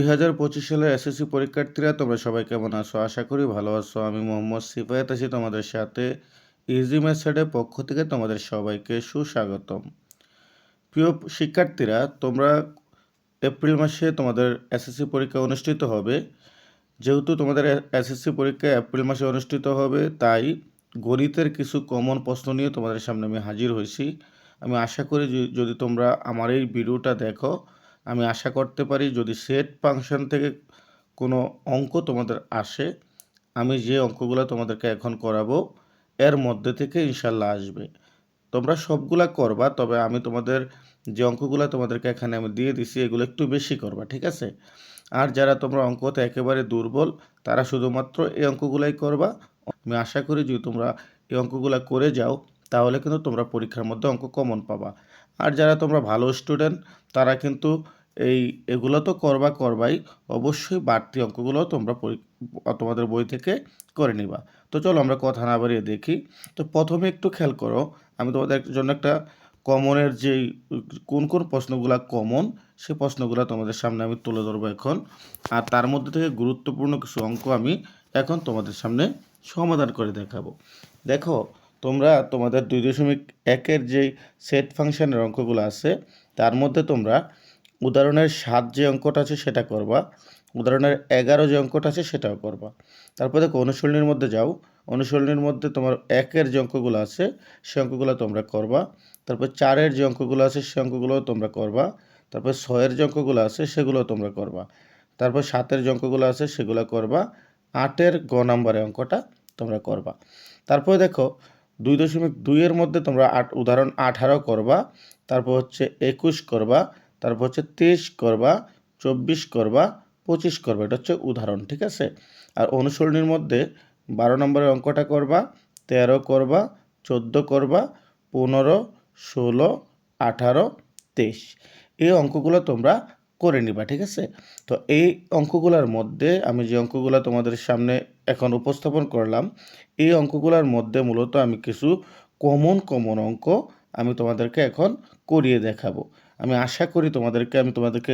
দুই হাজার পঁচিশ সালের এসএসসি পরীক্ষার্থীরা, তোমরা সবাই কেমন আছো? আশা করি ভালো আছো। আমি মোহাম্মদ সিফায়াত আছি তোমাদের সাথে ইজি মেথডের পক্ষ থেকে তোমাদের সবাইকে সুস্বাগতম। প্রিয় শিক্ষার্থীরা, তোমরা এপ্রিল মাসে তোমাদের এসএসসি পরীক্ষা অনুষ্ঠিত হবে। যেহেতু তোমাদের এসএসসি পরীক্ষা এপ্রিল মাসে অনুষ্ঠিত হবে, তাই গণিতের কিছু কমন প্রশ্ন নিয়ে তোমাদের সামনে আমি হাজির হয়েছি। আমি আশা করি যদি তোমরা আমার এই ভিডিওটা দেখো আমি আশা করতে পারি যদি সেট ফাংশন থেকে কোনো অঙ্ক তোমাদের আসে, আমি যে অঙ্কগুলো তোমাদেরকে এখন করাবো, এর মধ্যে থেকে ইনশাল্লাহ আসবে। তোমরা সবগুলা করবা, তবে আমি তোমাদের যে অঙ্কগুলো তোমাদেরকে এখানে আমি দিয়ে দিছি, এগুলো একটু বেশি করবা, ঠিক আছে? আর যারা তোমরা অঙ্কতে একেবারে দুর্বল, তারা শুধুমাত্র এই অঙ্কগুলাই করবা। আমি আশা করি যদি তোমরা এই অঙ্কগুলো করে যাও, তাহলে কিন্তু তোমরা পরীক্ষার মধ্যে অঙ্ক কমন পাবা। আর যারা তোমরা ভালো স্টুডেন্ট তারা কিন্তু এই এগুলো তো করবা করবাই, অবশ্যই বাড়তি অঙ্কগুলো তোমরা তোমাদের বই থেকে করে নিবা। তো চলো আমরা কথা না বাড়িয়ে দেখি। তো প্রথমে একটু খেয়াল করো, আমি তোমাদের জন্য একটা কমনের যেই, কোন কোন প্রশ্নগুলো কমন, সে প্রশ্নগুলো তোমাদের সামনে আমি তুলে ধরবো এখন। আর তার মধ্যে থেকে গুরুত্বপূর্ণ কিছু অঙ্ক আমি এখন তোমাদের সামনে সমাধান করে দেখাবো। দেখো, তোমরা তোমাদের দুই দশমিক একের যেই সেট ফাংশনের অঙ্কগুলো আছে তার মধ্যে তোমরা উদাহরণের সাত যে অঙ্কটা আছে সেটা করবা, উদাহরণের এগারো যে অঙ্কটা আছে সেটাও করবা। তারপর দেখো অনুশীলনীর মধ্যে যাও, অনুশীলনীর মধ্যে তোমার একের যে অঙ্কগুলো আছে সে অঙ্কগুলো তোমরা করবা, তারপর চারের যে অঙ্কগুলো আছে সে অঙ্কগুলোও তোমরা করবা, তারপর ছয়ের যে অঙ্কগুলো আছে সেগুলো তোমরা করবা, তারপর সাতের যে অঙ্কগুলো আছে সেগুলো করবা, আটের গ নাম্বারের অঙ্কটা তোমরা করবা। তারপরে দেখো দুই দশমিক দুইয়ের মধ্যে তোমরা আট, উদাহরণ আঠারো করবা তারপর হচ্ছে একুশ করবা, তারপর হচ্ছে তেইশ করবা, চব্বিশ করবা, পঁচিশ করবা, এটা হচ্ছে উদাহরণ, ঠিক আছে? আর অনুসরণীর মধ্যে বারো নম্বরের অঙ্কটা করবা, তেরো করবা, চোদ্দ করবা, পনেরো, ষোলো, আঠারো, তেইশ। এই অঙ্কগুলো তোমরা করে নিবা, ঠিক আছে? তো এই অঙ্কগুলোর মধ্যে আমি যে অঙ্কগুলো তোমাদের সামনে এখন উপস্থাপন করলাম, এই অঙ্কগুলোর মধ্যে মূলত আমি কিছু কমন কমন অঙ্ক আমি তোমাদেরকে এখন করিয়ে দেখাবো। আমি আশা করি তোমাদেরকে, আমি তোমাদেরকে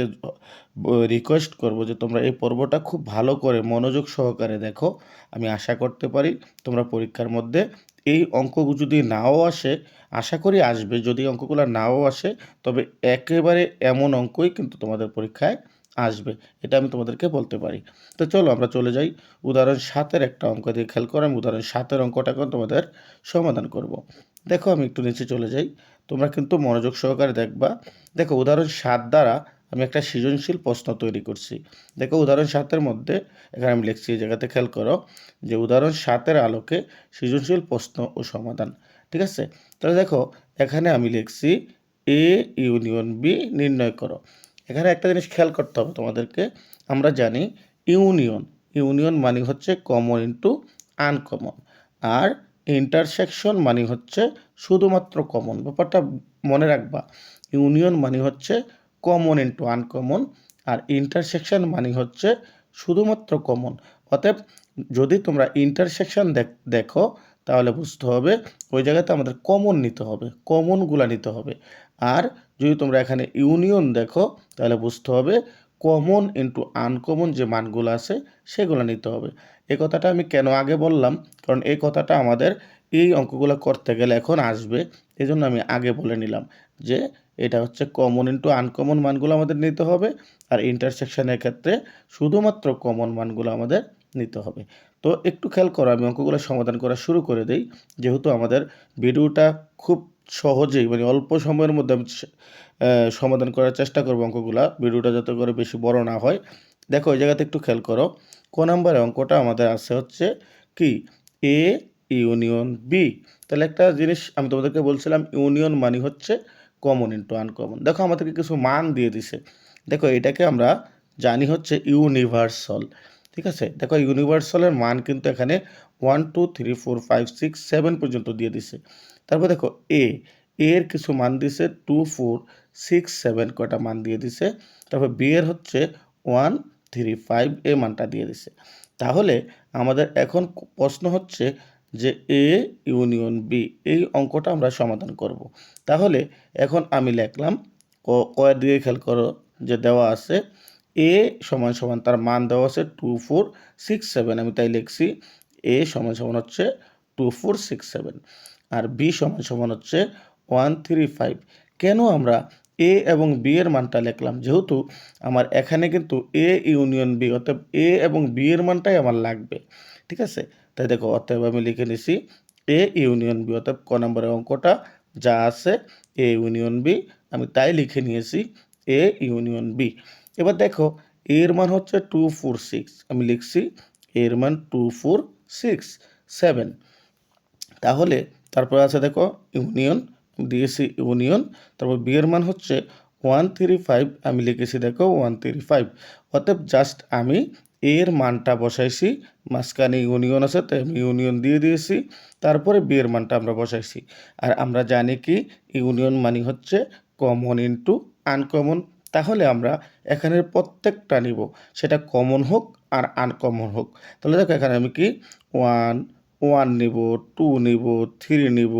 রিকোয়েস্ট করব যে তোমরা এই পর্বটা খুব ভালো করে মনোযোগ সহকারে দেখো। আমি আশা করতে পারি তোমরা পরীক্ষার মধ্যে এই অঙ্ক যদি নাও আসে, আশা করি আসবে। যদি অঙ্কগুলো নাও আসে, তবে একেবারে এমন অঙ্কই কিন্তু তোমাদের পরীক্ষায় আসবে। এটা আমি তোমাদেরকে বলতে পারি। তো চলো আমরা চলে যাই। উদাহরণ সাতের একটা অঙ্ক দিয়ে খেয়াল করো। আমি উদাহরণ সাতের অঙ্কটা এখন তোমাদের সমাধান করব। দেখো আমি একটু নিচে চলে যাই। তোমরা কিন্তু মনোযোগ সহকারে দেখবা। দেখো উদাহরণ সাত দ্বারা আমি একটা সৃজনশীল প্রশ্ন তৈরি করছি। দেখো উদাহরণ সাতের মধ্যে, এখানে আমি লিখছি এই জায়গাতে খেয়াল করো যে উদাহরণ সাতের আলোকে সৃজনশীল প্রশ্ন ও সমাধান, ঠিক আছে? তাহলে দেখো এখানে আমি লিখছি এ ইউনিয়ন বি নির্ণয় করো। এখানে একটা জিনিস খেয়াল করতে হবে তোমাদেরকে। আমরা জানি ইউনিয়ন ইউনিয়ন মানে হচ্ছে কমন ইন্টু আনকমন আর ইন্টারসেকশন মানে হচ্ছে শুধুমাত্র কমন ব্যাপারটা মনে রাখবা ইউনিয়ন মানে হচ্ছে কমন ইন্টু আনকমন আর ইন্টারসেকশন মানে হচ্ছে শুধুমাত্র কমন অতএব যদি তোমরা ইন্টারসেকশন দেখো তাহলে বুঝতে হবে ওই জায়গাতে আমাদের কমন নিতে হবে কমনগুলা নিতে হবে। আর যদি তোমরা এখানে ইউনিয়ন দেখো, তাহলে বুঝতে হবে কমন ইন্টু আনকমন যে মানগুলো আছে, সেগুলো নিতে হবে। এই কথাটা আমি কেন আগে বললাম? কারণ এই কথাটা আমাদের এই অঙ্কগুলো করতে গেলে এখন আসবে। এই জন্য আমি আগে বলে নিলাম যে এটা হচ্ছে কমন ইন্টু আনকমন মানগুলো আমাদের নিতে হবে আর ইন্টারসেকশনের ক্ষেত্রে শুধুমাত্র কমন মানগুলো আমাদের নিতে হবে। তো একটু খেয়াল করো, আমি অঙ্কগুলো সমাধান করা শুরু করে দিই। যেহেতু আমাদের ভিডিওটা খুব সহজেই মানে অল্প সময়ের মধ্যে আমি সমাধান করার চেষ্টা করব অঙ্কগুলো। ভিডিওটা যাতে করে বেশি বড় না হয়। দেখো ওই জায়গাতে একটু খেয়াল করো। ক নম্বরে অঙ্কটা আমাদের আছে হচ্ছে কি? এ ইউনিয়ন বি তাহলে একটা জিনিস আমি তোমাদেরকে বলছিলাম ইউনিয়ন মানে হচ্ছে কমন ইন্টু আনকমন দেখো আমাদেরকে কিছু মান দিয়ে দিছে। দেখো এটাকে আমরা জানি হচ্ছে ইউনিভার্সাল ঠিক আছে? দেখো ইউনিভার্সালের মান কিন্তু এখানে one two three four five six seven পর্যন্ত দিয়ে দিছে। তারপর দেখো এ এর কিছু মান দিছে টু ফোর সিক্স সেভেন কয়টা মান দিয়ে দিছে? তারপর বি এর হচ্ছে ওয়ান থ্রি ফাইভ এই মানটা দিয়ে দিছে তাহলে আমাদের এখন প্রশ্ন হচ্ছে যে এ ইউনিয়ন বি, এই অঙ্কটা আমরা সমাধান করব। তাহলে এখন আমি লিখলাম কয়ের দিকে খেয়াল করো যে দেওয়া আছে, এ সমান সমান তার মান দেওয়া আছে টু ফোর সিক্স সেভেন, আমি তাই লিখছি, এ সমান সমান হচ্ছে টু ফোর সিক্স সেভেন, আর বি সমান সমান হচ্ছে ওয়ান থ্রি ফাইভ কেন আমরা এ এবং বি এর মানটা লিখলাম। যেহেতু আমার এখানে কিন্তু এ ইউনিয়ন বি অর্থাৎ এ এবং বি এর মানটাই আমার লাগবে। ঠিক আছে? তাই দেখো, অতএব আমি লিখে নিছি এ ইউনিয়ন বি অর্থাৎ ক নম্বরের অঙ্কটা যা আছে এ ইউনিয়ন বি আমি তাই লিখে নিয়েছি এ ইউনিয়ন বি এবার দেখো এর মান হচ্ছে টু ফোর সিক্স আমি লিখছি এর মান টু ফোর সিক্স সেভেন তাহলে তারপর আছে দেখো, ইউনিয়ন দিয়েছি ইউনিয়ন। তারপর বি এর মান হচ্ছে ওয়ান থ্রি ফাইভ আমি লিখেছি দেখো ওয়ান থ্রি ফাইভ অতএব জাস্ট আমি এর মানটা বসাইছি, মাঝখানে ইউনিয়ন আছে, তাই আমি ইউনিয়ন দিয়ে দিয়েছি, তারপরে বি এর মানটা আমরা বসাইছি। আর আমরা জানি কি, ইউনিয়ন মানে হচ্ছে কমন ইনটু আনকমন তাহলে আমরা এখানের প্রত্যেকটা নিব, সেটা কমন হোক আর আনকমন হোক। তাহলে দেখো এখানে আমি কি ওয়ান ওয়ান নিব টু নিব থ্রি নিব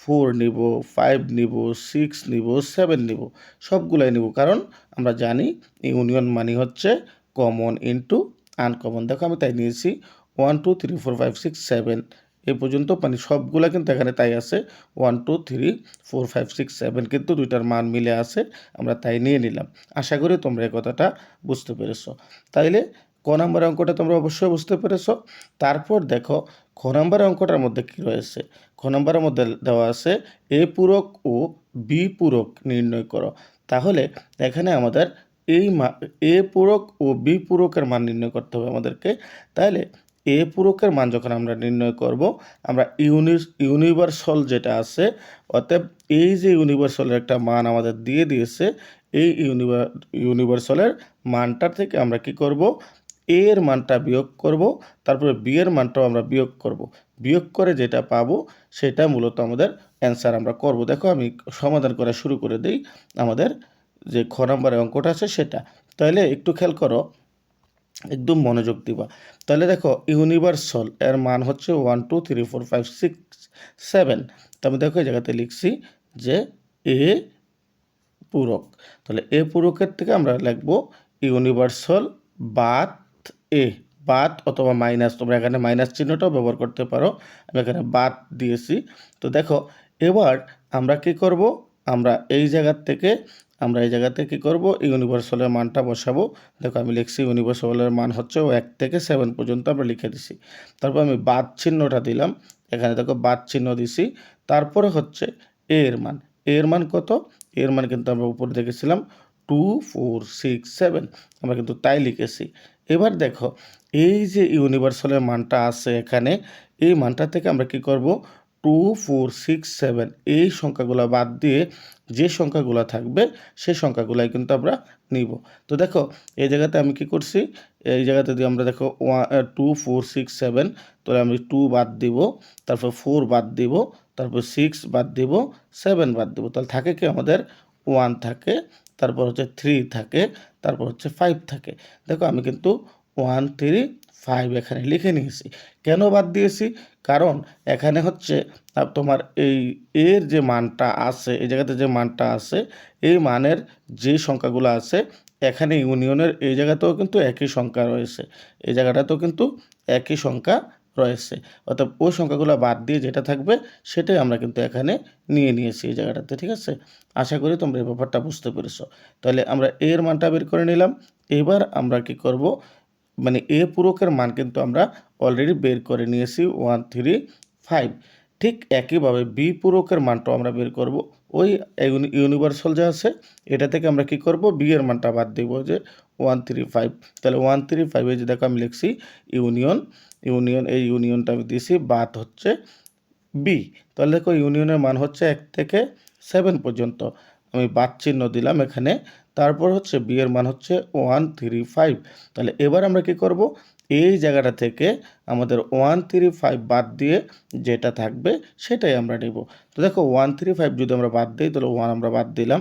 ফোর নিব ফাইভ নিব সিক্স নিব সেভেন নিব, সবগুলাই নিব। কারণ আমরা জানি ইউনিয়ন মানি হচ্ছে কমন ইনটু আনকমন দেখো আমি তাই নিয়েছি। One two three four five six seven এ পর্যন্ত মানে সবগুলা কিন্তু এখানে তাই আছে। One two three four five six seven কিন্তু দুইটার মান মিলে আছে। আমরা তাই নিয়ে নিলাম। আশা করি তোমরা এই কথাটা বুঝতে পেরেছ। তাইলে ক নম্বর অঙ্কটা তোমরা অবশ্যই বুঝতে পেরেছ। তারপর দেখো, খ নম্বর অঙ্কটার মধ্যে কি রয়েছে? খ নম্বরের মধ্যে দেওয়া আছে, এ পূরক ও বি পূরক নির্ণয় করো। তাহলে এখানে আমাদের এই এ পূরক ও বি পূরকের মান নির্ণয় করতে হবে আমাদেরকে। তাহলে এ পূরকের মান যখন আমরা নির্ণয় করব, আমরা ইউনিস, ইউনিভার্সাল যেটা আছে, অতএব এই যে ইউনিভার্সালের একটা মান আমাদের দিয়ে দিয়েছে, এই ইউনিভার, ইউনিভার্সালের মানটার থেকে আমরা কি করব? এ এর মানটা বিয়োগ করব, তারপরে বি এর মানটাও আমরা বিয়োগ করব। বিয়োগ করে যেটা পাবো, সেটা মূলত আমাদের অ্যান্সার আমরা করব। দেখো আমি সমাধান করা শুরু করে দিই, আমাদের যে খ নম্বরের অঙ্কটা আছে সেটা। তাহলে একটু খেয়াল করো, একদম মনোযোগ দিবা। তাহলে দেখো ইউনিভার্সাল এর মান হচ্ছে one two three four five six seven আমি দেখো এই জায়গাতে লিখছি যে এ পূরক। তাহলে এ পূরকের থেকে আমরা লিখব ইউনিভার্সাল বাত এ বাত অথবা মাইনাস, তোমরা এখানে মাইনাস চিহ্নটাও ব্যবহার করতে পারো। আমি এখানে বাত দিয়েছি। তো দেখো, এবার আমরা কি করব? আমরা এই জায়গার থেকে, আমরা এই জায়গাতে কী করব? ইউনিভার্সালের মানটা বসাবো। দেখো, আমি লিখছি ইউনিভার্সালের মান হচ্ছে ও এক থেকে সেভেন পর্যন্ত আমরা লিখে দিছি। তারপর আমি বাদ চিহ্নটা দিলাম। এখানে দেখো, বাদ চিহ্ন দিছি। তারপরে হচ্ছে এ এর মান। এ এর মান কত? এর মান কিন্তু আমরা উপরে দেখেছিলাম টু ফোর সিক্স সেভেন আমরা কিন্তু তাই লিখেছি। এবার দেখো, এই যে ইউনিভার্সালের মানটা আছে এখানে, এই মানটা থেকে আমরা কি করব? টু ফোর সিক্স সেভেন এই সংখ্যাগুলো বাদ দিয়ে যে সংখ্যাগুলো থাকবে সেই সংখ্যাগুলাই কিন্তু আমরা নিব। তো দেখো, এই জায়গাতে আমি কি করছি? এই জায়গাতে যদি আমরা দেখো one two four six seven তাহলে আমি টু বাদ দিব, তারপর ফোর বাদ দিব, তারপর সিক্স বাদ দিব সেভেন বাদ দিব। তাহলে থাকে কি আমাদের ওয়ান থাকে, তারপর হচ্ছে থ্রি থাকে তারপর হচ্ছে ফাইভ থাকে। দেখো আমি কিন্তু ওয়ান থ্রি ফাইভ এখানে লিখে নিয়েছি। কেন বাদ দিয়েছি? কারণ এখানে হচ্ছে তোমার এই এর যে মানটা আছে, এই জায়গাতে যে মানটা আছে, এই মানের যে সংখ্যাগুলো আছে, এখানে ইউনিয়নের এই জায়গাতেও কিন্তু একই সংখ্যা রয়েছে। এই জায়গাটাতেও কিন্তু একই সংখ্যা রয়েছে। অর্থাৎ ওই সংখ্যাগুলো বাদ দিয়ে যেটা থাকবে, সেটাই আমরা কিন্তু এখানে নিয়ে নিয়েছি এই জায়গাটাতে, ঠিক আছে? আশা করি তোমরা এই ব্যাপারটা বুঝতে পেরেছ। তাহলে আমরা এর মানটা বের করে নিলাম। এবার আমরা কি করব? মানে এ পূরকের মান কিন্তু আমরা অলরেডি বের করে নিয়েছি ওয়ান থ্রি ফাইভ ঠিক একইভাবে বি পূরকের মানটাও আমরা বের করব। ওই ইউনিভার্সাল যা আছে, এটা থেকে আমরা কি করব? বি এর মানটা বাদ দিব। যে ওয়ান থ্রি ফাইভ তাহলে ওয়ান থ্রি ফাইভে যে দেখো আমি লিখছি ইউনিয়ন ইউনিয়ন এই ইউনিয়নটা আমি দিয়েছি, বাদ হচ্ছে বি তাহলে দেখো ইউনিয়নের মান হচ্ছে এক থেকে সেভেন পর্যন্ত। আমি বাদ চিহ্ন দিলাম এখানে, তারপর হচ্ছে বি এর মান হচ্ছে ওয়ান থ্রি ফাইভ তাহলে এবার আমরা কি করব? এই জায়গাটা থেকে আমাদের ওয়ান থ্রি ফাইভ বাদ দিয়ে যেটা থাকবে সেটাই আমরা নেব। তো দেখো ওয়ান থ্রি ফাইভ যদি আমরা বাদ দিই, তাহলে ওয়ান আমরা বাদ দিলাম।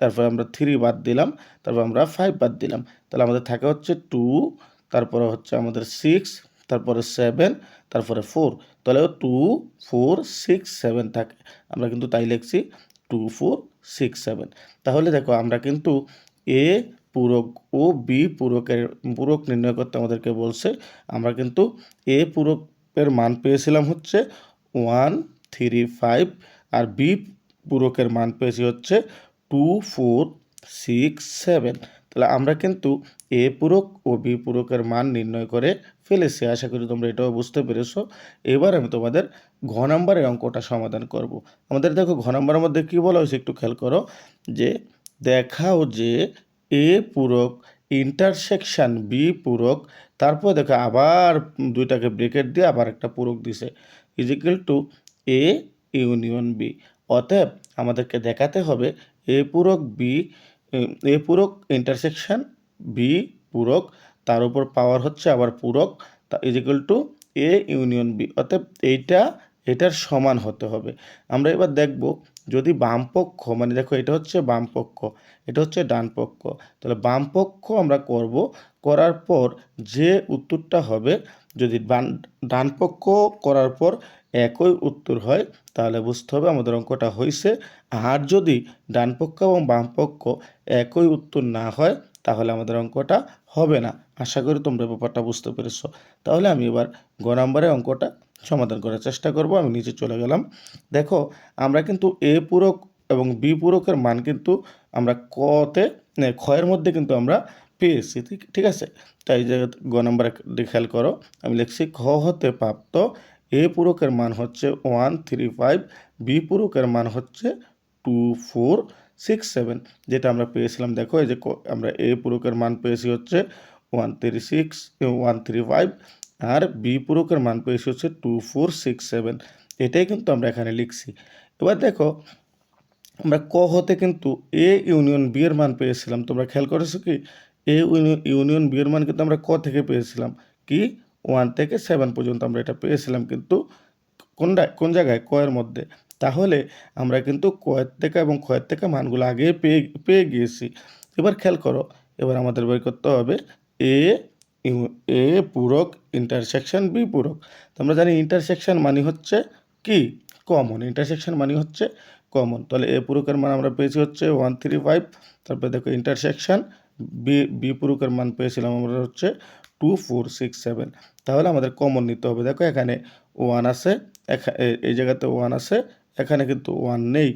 তারপর আমরা থ্রি বাদ দিলাম, তারপর আমরা ফাইভ বাদ দিলাম। তাহলে আমাদের থাকে হচ্ছে টু তারপরে হচ্ছে আমাদের সিক্স তারপরে সেভেন তারপরে ফোর তাহলে টু ফোর সিক্স সেভেন থাকে। আমরা কিন্তু তাই লিখছি টু ফোর সিক্স সেভেন তাহলে দেখো, আমরা কিন্তু এ পূরক ও বি পূরকের, পূরক নির্ণয় করতে আমাদেরকে বলছে, আমরা কিন্তু এ পূরকের মান পেয়েছিলাম হচ্ছে ওয়ান থ্রি ফাইভ আর বি পূরকের মান পেয়েছি হচ্ছে টু ফোর সিক্স সেভেন তাহলে আমরা কিন্তু এ পূরক ও বি পূরকের মান নির্ণয় করে ফেলেছি। আশা করি তোমরা এটাও বুঝতে পেরেছ। এবার আমি তোমাদের ঘ নাম্বারের অঙ্কটা সমাধান করব। আমাদের দেখো ঘ নাম্বারের মধ্যে কী বলা হয়েছে একটু খেয়াল করো, যে দেখাও যে এ পূরক ইন্টারসেকশন বি পূরক, তারপর দেখো আবার দুইটাকে ব্রেকেট দিয়ে আবার একটা পূরক দিছে। Equal to A union B অতএব আমাদেরকে দেখাতে হবে এ পূরক বি এ পূরক ইন্টারসেকশন বি পূরক, তার উপর পাওয়ার হচ্ছে আবার পূরক, তা equal to A union B অতএব এইটা, এটার সমান হতে হবে। আমরা এবার দেখব, যদি বাম পক্ষ মানে দেখো এটা হচ্ছে বাম পক্ষ এটা হচ্ছে ডান পক্ষ তাহলে বাম পক্ষ আমরা করব, করার পর যে উত্তরটা হবে যদি বান ডান পক্ষ করার পর একই উত্তর হয়, তাহলে বুঝতে হবে আমাদের অঙ্কটা হয়েছে আর যদি ডান পক্ষ এবং বাম পক্ষ একই উত্তর না হয়, তাহলে আমাদের অঙ্কটা হবে না। আশা করি তোমরা ব্যাপারটা বুঝতে পেরেছ। তাহলে আমি এবার গ নম্বরের অঙ্কটা সমাধান করার চেষ্টা করব। আমি নিচে চলে গেলাম। দেখো, আমরা কিন্তু এ পূরক এবং বি পূরকের মান কিন্তু আমরা কতে ক্ষয়ের মধ্যে কিন্তু আমরা পেয়েছি, ঠিক আছে? তাই যে গ নম্বরে খেয়াল করো। আমি লিখছি খ হতে প্রাপ্ত এ পূরকের মান হচ্ছে ওয়ান থ্রি ফাইভ বি পূরকের মান হচ্ছে টু ফোর সিক্স সেভেন যেটা আমরা পেয়েছিলাম। দেখো, এই যে আমরা এ পূরকের মান পেয়েছি হচ্ছে one three six one three five আর বি পূরকের মান পেয়েছি হচ্ছে টু ফোর সিক্স সেভেন এটাই কিন্তু আমরা এখানে লিখছি। এবার দেখো, আমরা ক হতে কিন্তু এ ইউনিয়ন বি এর মান পেয়েছিলাম। তোমরা খেয়াল করেছ কি? এ ইউনিয়ন বি এর মান কিন্তু আমরা ক থেকে পেয়েছিলাম? কি? ওয়ান থেকে সেভেন পর্যন্ত আমরা এটা পেয়েছিলাম কিন্তু কোনটা, কোন জায়গায়? কয়ের মধ্যে। তাহলে আমরা কিন্তু কয়ের থেকে এবং ক্ষয়ের থেকে মানগুলো আগে পেয়ে পেয়ে গিয়েছি। এবার খেয়াল করো, এবার আমাদের বই করতে হবে এ এ পূরক ইন্টারসেকশন বি পূরক। আমরা জানি ইন্টারসেকশন মানে হচ্ছে কি? কমন ইন্টারসেকশন মানে হচ্ছে কমন তাহলে এ পূরকের মান আমরা পেয়েছি হচ্ছে ওয়ান থ্রি ফাইভ তারপরে দেখো ইন্টারসেকশন বি পূরকের মান পেয়েছিলাম আমরা হচ্ছে টু ফোর সিক্স সেভেন তাহলে আমাদের কমন নিতে হবে। দেখো এখানে ওয়ান আছে এই জায়গাতে ওয়ান আছে, এখানে কিন্তু ওয়ান নেই,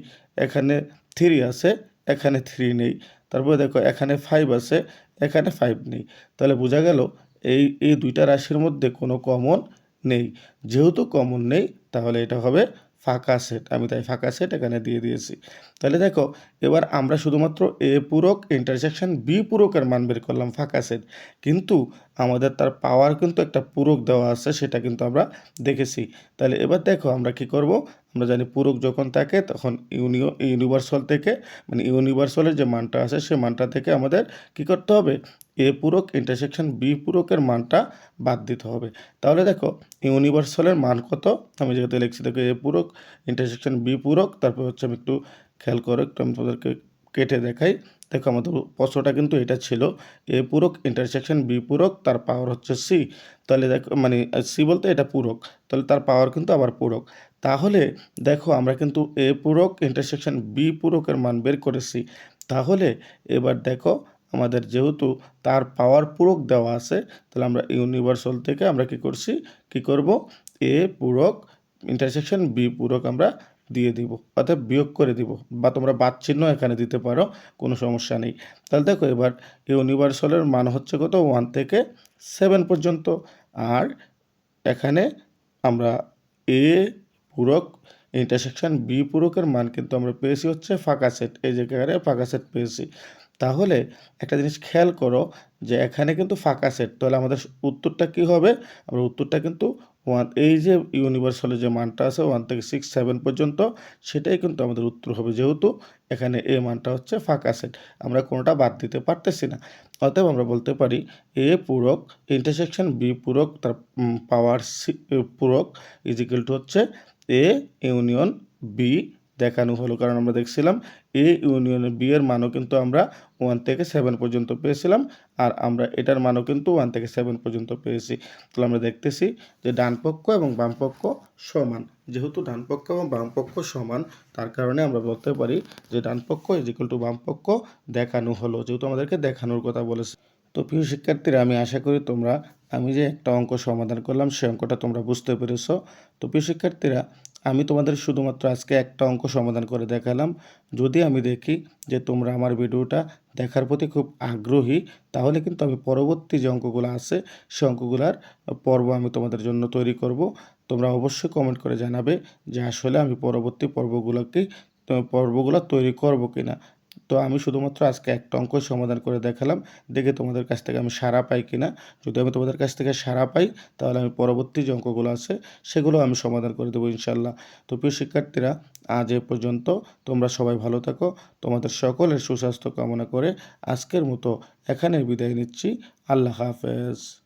এখানে থ্রি আছে, এখানে থ্রি নেই। তারপরে দেখো এখানে ফাইভ আছে, এখানে ফাইভ নেই। তাহলে বোঝা গেল এই এই দুইটা রাশির মধ্যে কোনো কমন নেই। যেহেতু কমন নেই, তাহলে এটা হবে ফাঁকা সেট আমি তাই ফাঁকা সেট এখানে দিয়ে দিয়েছি। তাহলে দেখো, এবার আমরা শুধুমাত্র এ পূরক ইন্টারসেকশন বি পূরকের মান বের করলাম ফাঁকা সেট কিন্তু আমাদের তার পাওয়ার কিন্তু একটা পূরক দেওয়া আছে, সেটা কিন্তু আমরা দেখেছি। তাহলে এবার দেখো আমরা কি করব? আমরা জানি পূরক যখন থাকে, তখন ইউনিও, ইউনিভার্সাল থেকে মানে ইউনিভার্সালের যে মানটা আছে, সে মানটা থেকে আমাদের কি করতে হবে? এ পূরক ইন্টারসেকশন বি পূরকের মানটা বাদ দিতে হবে। তাহলে দেখো, ইউনিভার্সালের মান কত? আমি যেহেতু লিখছি, দেখো, এ পূরক ইন্টারসেকশন বি পূরক, তারপর হচ্ছে আমি একটু খেয়াল করো, একটু আমি তোমাদেরকে কেটে দেখাই। দেখো, আমাদের প্রশ্নটা কিন্তু এটা ছিল, এ পূরক ইন্টারসেকশন বি পূরক, তার পাওয়ার হচ্ছে সি তাহলে দেখো মানে সি বলতে এটা পূরক, তাহলে তার পাওয়ার কিন্তু আবার পূরক। তাহলে দেখো আমরা কিন্তু এ পূরক ইন্টারসেকশন বি পূরকের মান বের করেছি। তাহলে এবার দেখো আমাদের যেহেতু তার পাওয়ার পূরক দেওয়া আছে, তাহলে আমরা ইউনিভার্সাল থেকে আমরা কি করছি? কি করব? এ পূরক ইন্টারসেকশন বি পূরক আমরা দিয়ে দিব, অর্থাৎ বিয়োগ করে দিব, বা তোমরা বাদ চিহ্ন এখানে দিতে পারো, কোনো সমস্যা নেই। তাহলে দেখো এবার ইউনিভার্সালের মান হচ্ছে কত? ওয়ান থেকে সেভেন পর্যন্ত, আর এখানে আমরা এ পূরক ইন্টারসেকশন বি পূরকের মান কিন্তু আমরা পেয়েছি হচ্ছে ফাঁকা সেট এই জায়গায় ফাঁকা সেট পেয়েছি। তাহলে একটা জিনিস খেয়াল করো যে এখানে কিন্তু ফাঁকা সেট তাহলে আমাদের উত্তরটা কি হবে? আমরা উত্তরটা কিন্তু ওয়ান এই যে ইউনিভার্সালের যে মানটা আছে ওয়ান থেকে সিক্স সেভেন পর্যন্ত, সেটাই কিন্তু আমাদের উত্তর হবে, যেহেতু এখানে এ মানটা হচ্ছে ফাঁকা সেট আমরা কোনোটা বাদ দিতে পারতেছি না। অতএব আমরা বলতে পারি এ পূরক ইন্টারসেকশন বি পূরক, তার পাওয়ার সি পূরক ইজিক্যাল টু হচ্ছে এ ইউনিয়ন বি দেখানো হলো কারণ আমরা দেখছিলাম এ ইউনিয়নের বি এর মানও কিন্তু আমরা ওয়ান থেকে সেভেন পর্যন্ত পেয়েছিলাম, আর আমরা এটার মানও কিন্তু ওয়ান থেকে সেভেন পর্যন্ত পেয়েছি। তাহলে আমরা দেখতেছি যে ডান পক্ষ এবং বাম পক্ষ সমান। যেহেতু ডান পক্ষ এবং বাম পক্ষ সমান, তার কারণে আমরা বলতে পারি যে ডান পক্ষ ইজ ইকুয়াল টু বাম পক্ষ দেখানো হলো। যেহেতু আমাদেরকে দেখানোর কথা বলেছে। তো প্রিয় শিক্ষার্থীরা, আমি আশা করি তোমরা, আমি যে একটা অঙ্ক সমাধান করলাম সেই অঙ্কটা তোমরা বুঝতে পেরেছ। তো প্রিয় শিক্ষার্থীরা, আমি তোমাদের শুধুমাত্র আজকে একটা অঙ্ক সমাধান করে দেখালাম। যদি আমি দেখি যে তোমরা আমার ভিডিওটা দেখার প্রতি খুব আগ্রহী, তাহলে কিন্তু আমি পরবর্তী যে অঙ্কগুলো আছে সেই অঙ্কগুলার পর্ব আমি তোমাদের জন্য তৈরি করব। তোমরা অবশ্যই কমেন্ট করে জানাবে যে আসলে আমি পরবর্তী পর্বগুলোকে, পর্বগুলো তৈরি করব কিনা। তো আমি শুধুমাত্র আজকে একটা অঙ্ক সমাধান করে দেখালাম। দেখে তোমাদের কাছ থেকে আমি সাড়া পাই কিনা। যদি আমি তোমাদের কাছ থেকে সাড়া পাই, তাহলে আমি পরবর্তী যে অঙ্কগুলো আছে, সেগুলো আমি সমাধান করে দেবো ইনশাল্লাহ তো প্রিয় শিক্ষার্থীরা, আজ এ পর্যন্ত। তোমরা সবাই ভালো থাকো। তোমাদের সকলের সুস্বাস্থ্য কামনা করে আজকের মতো এখানে বিদায় নিচ্ছি। আল্লাহ হাফেজ।